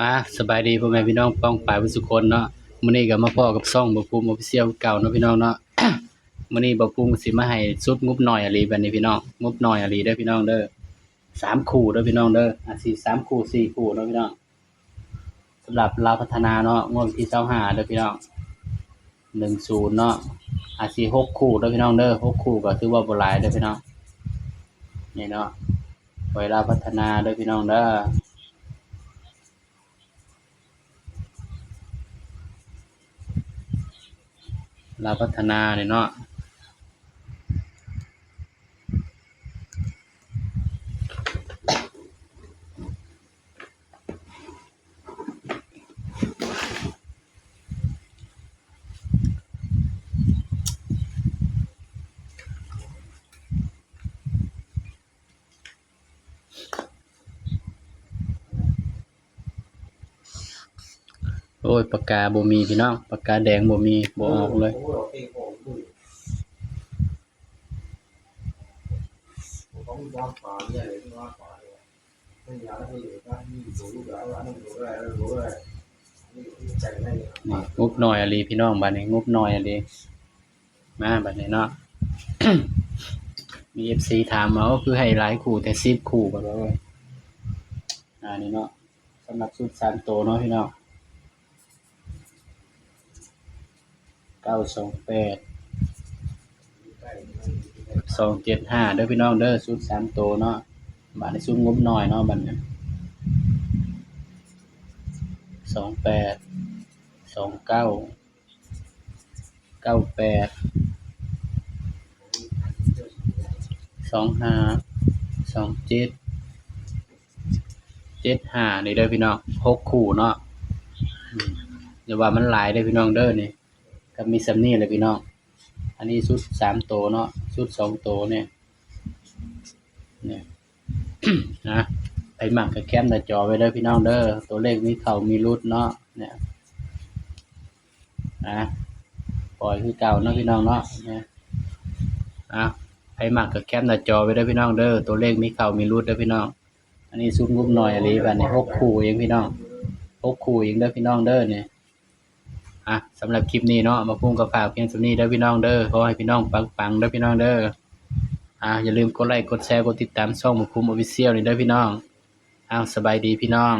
มาสบายดีพ่อแม่พี่น้องป้องปายผู้สุคนเนาะมื้อนี้ก็มาพ้อกับซ่องบ่ภูมิออฟฟิเชียลเก่าเนาะพี่น้องเนาะ มื้อนี้บ่ภูมิสิมาให้สุดงบหน่อยอะลีบัดนี้พี่น้องงบหน่อยอะลีเด้อพี่น้องเด้อสามคู่เด้อพี่น้องเด้ออะสี่สามคู่สี่คู่เนาะพี่น้องสำหรับลาวพัฒนาเนาะงวดที่25เด้อพี่น้อง10เนาะอะสี่หกคู่เด้อพี่น้องเด้อหกคู่ก็ถือว่าบ่หลายเด้อพี่น้องนี่เนาะไว้ลาพัฒนาเด้อพี่น้องเด้อ ลาวพัฒนาเนี่ยเนาะ อ้ยปากกาบ่มีพี่น้องปากกาแดงบ่มีบ่ออกเลยงบหน่อยอะไรพี่น้องบัดนี้งบหน่อยอะไรมาบัดนี้เนาะมีเอฟซีถามมาว่าคือให้หลายคู่แต่สิบคู่บัดว่าเว้ยอ่านี่เนาะสำหรับชุดสามโตเนาะพี่น้อง ก้าสองแปดสองเจ็ดห้าเด้อพี่น้องเด้อชุดสามโตเนาะบัดนี้ชุดงบหน่อยเนาะบัดนี้สองแปดสองเก้าเก้าแปดสองห้าสองเจ็ดเจ็ดห้านี่เด้อพี่น้องหกคู่เนาะอย่าว่ามันหลายเด้อพี่น้องเด้อนี่ ก็มีสำนี่เลยพี่น้อง อันนี้ชุดสามโตเนาะชุดสองโตเนี่ย เนี่ยนะไปหมักกับแคมหน้าจอไว้เด้อพี่น้องเด้อ ตัวเลขมีเข่ามีรุดเนาะ เนี่ย นะ ปล่อยคือเก่าเนาะพี่น้องเนาะนะอะให้มักกับแคปหน้าจอไว้เด้อพี่น้องเด้อ ตัวเลขมีเข่ามีรูดเด้อพี่น้อง อันนี้ซุปงุบหน่อยอะไรแบบนี้หกคู่เองพี่น้องหกคู่เองเด้อพี่น้องเด้อเนี่ย อะสำหรับคลิปนี้เนาะมาพุ่งกับฝากเพียงสำนี้เด้อพี่น้องเด้อขอให้พี่น้องปังๆเด้อพี่น้องเด้ออะอย่าลืมกดไลค์กดแชร์กดติดตามช่องมาคุมออฟฟิเชียลนี่เด้อพี่น้องอ้าวสบายดีพี่น้อง